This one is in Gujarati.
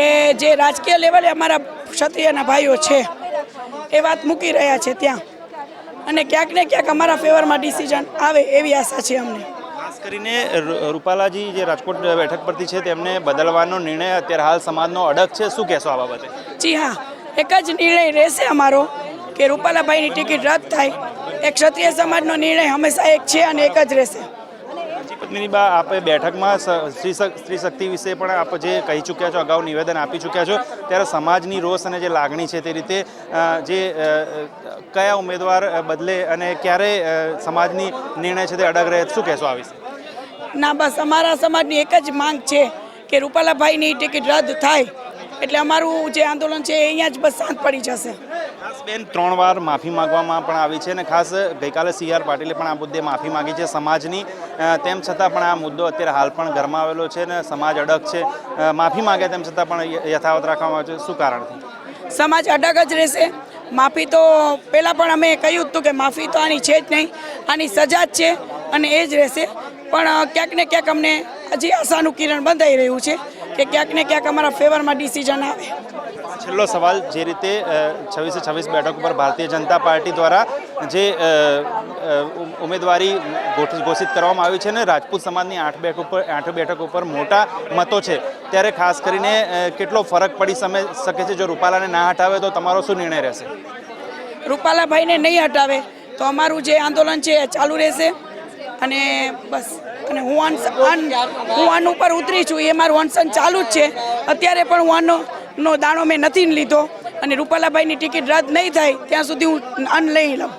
કે જે રાજકીય લેવલે અમારા ક્ષત્રિયના ભાઈઓ છે એ વાત મૂકી રહ્યા છે ત્યાં. અને ક્યાંક ને ક્યાંક અમારા ફેવરમાં ડિસિઝન આવે એવી આશા છે અમને. ખાસ કરીને રૂપાલાજી જે રાજકોટ બેઠક પરથી છે તેમને બદલવાનો નિર્ણય અત્યારે હાલ સમાજનો અડગ છે શું કહેશો આ બાબતે? જી હા એક જ નિર્ણય રહેશે અમારો કે રૂપાલાભાઈની ટિકિટ રદ થાય. એ ક્ષત્રિય સમાજનો નિર્ણય હંમેશા એક છે અને એક જ રહેશે. પત્નીની આપે બેઠકમાં સ્ત્રી સ્ત્રી શક્તિ વિશે પણ આપ જે કહી ચૂક્યા છો, અગાઉ નિવેદન આપી ચૂક્યા છો, ત્યારે સમાજની રોષ અને જે લાગણી છે તે રીતે જે કયા ઉમેદવાર બદલે અને ક્યારે સમાજની નિર્ણય છે તે અડગ રહે, શું કહેશો આ વિશે? ના, બસ અમારા સમાજની એક જ માંગ છે કે રૂપાલાભાઈની ટિકિટ રદ થાય. એટલે અમારું જે આંદોલન છે અહીંયા જ બસ શાંત પડી જશે. ખાસ બેન, ત્રણ વાર માફી માંગવામાં પણ આવી છે અને ખાસ ગઈકાલે સી આર પાટીલે પણ આ મુદ્દે માફી માંગી છે. સમાજની તેમ છતાં પણ આ મુદ્દો અત્યારે હાલ પણ ઘરમાં આવેલો છે અને સમાજ અડગ છે. માફી માંગે તેમ છતાં પણ યથાવત રાખવામાં આવે છે. શું કારણથી સમાજ અડગ જ રહેશે. માફી તો પહેલાં પણ અમે કહ્યું હતું કે માફી તો આની છે જ નહીં. આની સજા જ છે અને એ જ રહેશે. પણ ક્યાંક ને ક્યાંક અમને હજી આશાનું કિરણ બંધાઈ રહ્યું છે. કે ક્યાંક ને ક્યાંક અમારા ફેવરમાં ડિસિઝન આવે. છેલ્લો સવાલ જે રીતે છવ્વીસે છવ્વીસ બેઠક ઉપર ભારતીય જનતા પાર્ટી દ્વારા જે ઉમેદવારી ઘોષિત કરવામાં આવી છે ને રાજપૂત સમાજની આઠ બેઠક ઉપર આઠ બેઠક ઉપર મોટા મતો છે ત્યારે ખાસ કરીને કેટલો ફરક પડી સમે શકે છે જો રૂપાલાને ના હટાવે તો તમારો શું નિર્ણય રહેશે? રૂપાલાભાઈને નહીં હટાવે તો અમારું જે આંદોલન છે એ ચાલુ રહેશે અને બસ અને હું અન અન- હું અન્ન ઉપર ઉતરી છું. એ મારું અનશન ચાલુ જ છે. અત્યારે પણ હું નો દાણો મેં નથી લીધો. અને રૂપાલાભાઈની ટિકિટ રદ નહીં થાય, ત્યાં સુધી હું અન લઈ લઉં.